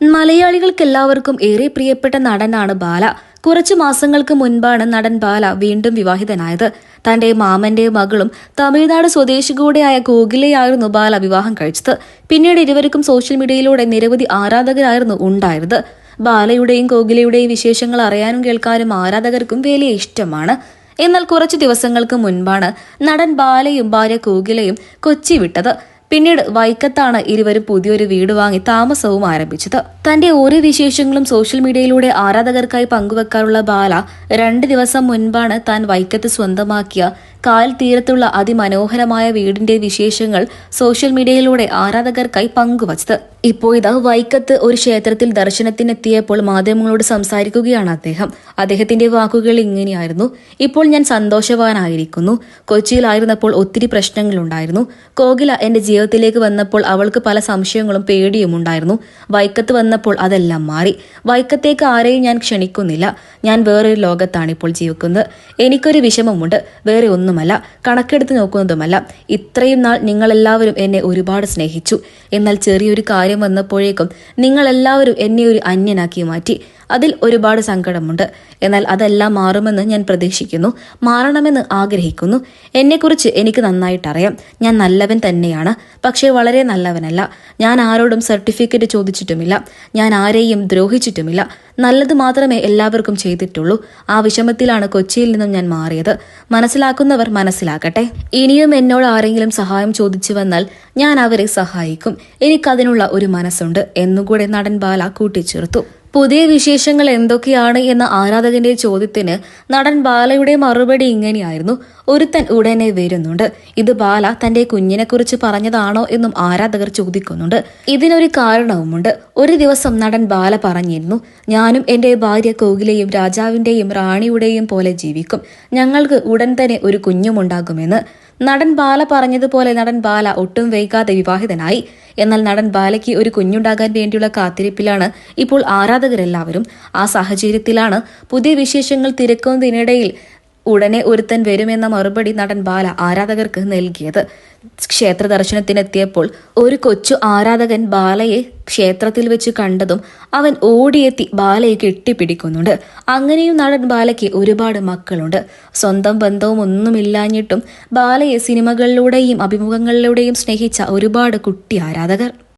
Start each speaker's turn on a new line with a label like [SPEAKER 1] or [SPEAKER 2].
[SPEAKER 1] മലയാളികൾക്കെല്ലാവർക്കും ഏറെ പ്രിയപ്പെട്ട നടനാണ് ബാല. കുറച്ചു മാസങ്ങൾക്ക് മുൻപാണ് നടൻ ബാല വീണ്ടും വിവാഹിതനായത്. തന്റെ മാമന്റെ മകളും തമിഴ്നാട് സ്വദേശി കൂടെയായ ഗോകുലയായിരുന്നു ബാല വിവാഹം കഴിച്ചത്. പിന്നീട് ഇരുവർക്കും സോഷ്യൽ മീഡിയയിലൂടെ നിരവധി ആരാധകരായിരുന്നു ഉണ്ടായിരുന്നത് ബാലയുടെയും കോകിലയുടെയും വിശേഷങ്ങൾ അറിയാനും കേൾക്കാനും ആരാധകർക്കും വലിയ ഇഷ്ടമാണ്. എന്നാൽ കുറച്ചു ദിവസങ്ങൾക്ക് മുൻപാണ് നടൻ ബാലയും ഭാര്യ കോകിലയും കൊച്ചി വിട്ടത് പിന്നീട് വൈക്കത്താണ് ഇരുവരും പുതിയൊരു വീട് വാങ്ങി താമസവും ആരംഭിച്ചത്. തന്റെ ഓരോ വിശേഷങ്ങളും സോഷ്യൽ മീഡിയയിലൂടെ ആരാധകർക്കായി പങ്കുവെക്കാറുള്ള ബാല രണ്ട് ദിവസം മുൻപാണ് താൻ വൈക്കത്ത് സ്വന്തമാക്കിയ കാൽ തീരത്തുള്ള അതിമനോഹരമായ വീടിന്റെ വിശേഷങ്ങൾ സോഷ്യൽ മീഡിയയിലൂടെ ആരാധകർക്കായി പങ്കുവച്ചത്. ഇപ്പോൾ ഇതാ വൈക്കത്ത് ഒരു ക്ഷേത്രത്തിൽ ദർശനത്തിനെത്തിയപ്പോൾ മാധ്യമങ്ങളോട് സംസാരിക്കുകയാണ് അദ്ദേഹം. അദ്ദേഹത്തിന്റെ വാക്കുകൾ ഇങ്ങനെയായിരുന്നു. ഇപ്പോൾ ഞാൻ സന്തോഷവാനായിരിക്കുന്നു. കൊച്ചിയിലായിരുന്നപ്പോൾ ഒത്തിരി പ്രശ്നങ്ങളുണ്ടായിരുന്നു. കോകില എന്റെ ജീവിതത്തിലേക്ക് വന്നപ്പോൾ അവൾക്ക് പല സംശയങ്ങളും പേടിയും ഉണ്ടായിരുന്നു. വൈക്കത്ത് വന്നപ്പോൾ അതെല്ലാം മാറി. വൈക്കത്തേക്ക് ആരെയും ഞാൻ ക്ഷണിക്കുന്നില്ല. ഞാൻ വേറൊരു ലോകത്താണ് ഇപ്പോൾ ജീവിക്കുന്നത്. എനിക്കൊരു വിഷമമുണ്ട്. വേറെ ഒന്നുമല്ല കണക്കെടുത്ത് നോക്കുന്നതുമല്ല. ഇത്രയും നാൾ നിങ്ങളെല്ലാവരും എന്നെ ഒരുപാട് സ്നേഹിച്ചു. എന്നാൽ ചെറിയൊരു കാര്യം വന്നപ്പോഴേക്കും നിങ്ങളെല്ലാവരും എന്നെ ഒരു അന്യനാക്കി മാറ്റി. അതിൽ ഒരുപാട് സങ്കടമുണ്ട്. എന്നാൽ അതെല്ലാം മാറുമെന്ന് ഞാൻ പ്രതീക്ഷിക്കുന്നു. മാറണമെന്ന് ആഗ്രഹിക്കുന്നു. എന്നെക്കുറിച്ച് എനിക്ക് നന്നായിട്ടറിയാം. ഞാൻ നല്ലവൻ തന്നെയാണ്. പക്ഷേ വളരെ നല്ലവനല്ല. ഞാൻ ആരോടും സർട്ടിഫിക്കറ്റ് ചോദിച്ചിട്ടുമില്ല. ഞാൻ ആരെയും ദ്രോഹിച്ചിട്ടുമില്ല. നല്ലത് മാത്രമേ എല്ലാവർക്കും ചെയ്തിട്ടുള്ളൂ. ആ വിഷമത്തിലാണ് കൊച്ചിയിൽ നിന്നും ഞാൻ മാറിയത്. മനസ്സിലാക്കുന്നവർ മനസ്സിലാക്കട്ടെ. ഇനിയും എന്നോട് ആരെങ്കിലും സഹായം ചോദിച്ചു വന്നാൽ ഞാൻ അവരെ സഹായിക്കും. എനിക്കതിനുള്ള ഒരു മനസ്സുണ്ട്. എന്നുകൂടെ നടൻ ബാല കൂട്ടിച്ചേർത്തു. പുതിയ വിശേഷങ്ങൾ എന്തൊക്കെയാണ് എന്ന ആരാധകന്റെ ചോദ്യത്തിന് നടൻ ബാലയുടെ മറുപടി ഇങ്ങനെയായിരുന്നു. ഒരുത്തൻ ഉടനെ വരുന്നുണ്ട്. ഇത് ബാല തന്റെ കുഞ്ഞിനെക്കുറിച്ച് പറഞ്ഞതാണോ എന്നും ആരാധകർ ചോദിക്കുന്നുണ്ട്. ഇതിനൊരു കാരണവുമുണ്ട്. ഒരു ദിവസം നടൻ ബാല പറഞ്ഞിരുന്നു ഞാനും എന്റെ ഭാര്യ കോകിലെയും രാജാവിന്റെയും റാണിയുടെയും പോലെ ജീവിക്കും. ഞങ്ങൾക്ക് ഉടൻ തന്നെ ഒരു കുഞ്ഞുമുണ്ടാകുമെന്ന്. നടൻ ബാല പറഞ്ഞതുപോലെ നടൻ ബാല ഒട്ടും വൈകാതെ വിവാഹിതനായി. എന്നാൽ നടൻ ബാലയ്ക്ക് ഒരു കുഞ്ഞുണ്ടാകാൻ വേണ്ടിയുള്ള കാത്തിരിപ്പിലാണ് ഇപ്പോൾ ആരാധകരെല്ലാവരും. ആ സാഹചര്യത്തിലാണ് പുതിയ വിശേഷങ്ങൾ തിരക്കുന്നതിനിടയിൽ ഉടനെ ഒരുത്തൻ വരുമെന്ന മറുപടി നടൻ ബാല ആരാധകർക്ക് നൽകിയത്. ക്ഷേത്ര ദർശനത്തിനെത്തിയപ്പോൾ ഒരു കൊച്ചു ആരാധകൻ ബാലയെ ക്ഷേത്രത്തിൽ വെച്ച് കണ്ടതും അവൻ ഓടിയെത്തി ബാലയെ കെട്ടിപ്പിടിക്കുന്നുണ്ട്. അങ്ങനെയും നടൻ ബാലയ്ക്ക് ഒരുപാട് മക്കളുണ്ട്. സ്വന്തം ബന്ധവും ഒന്നുമില്ലാഞ്ഞിട്ടും ബാലയെ സിനിമകളിലൂടെയും അഭിമുഖങ്ങളിലൂടെയും സ്നേഹിച്ച ഒരുപാട് കുട്ടി ആരാധകർ.